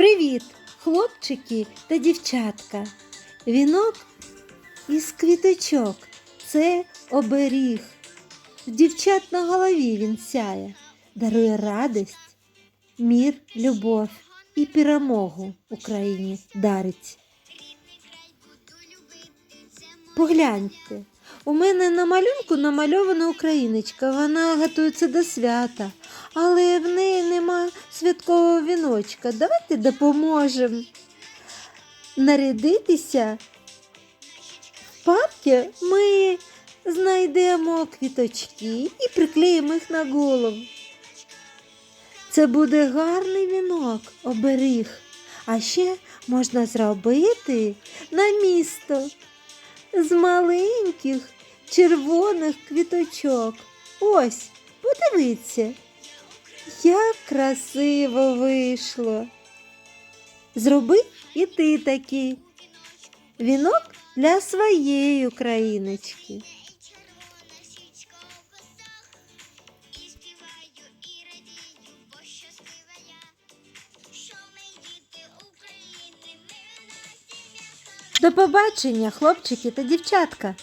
Привіт, хлопчики та дівчатка. Вінок із квіточок це оберіг. Дівчат на голові він сяє, дарує радість, мір, любов і перемогу Україні дарить. Погляньте, у мене на малюнку намальована україночка, вона готується до свята, але в неї нема святкового віночка. Давайте допоможемо нарядитися. В парку ми знайдемо квіточки і приклеїмо їх на голову. Це буде гарний вінок, оберіг. А ще можна зробити на місто з маленьких червоних квіточок. Ось, подивіться, як красиво вийшло. Зроби і ти такий. Вінок для своєї україночки. До побачення, хлопчики та дівчатка.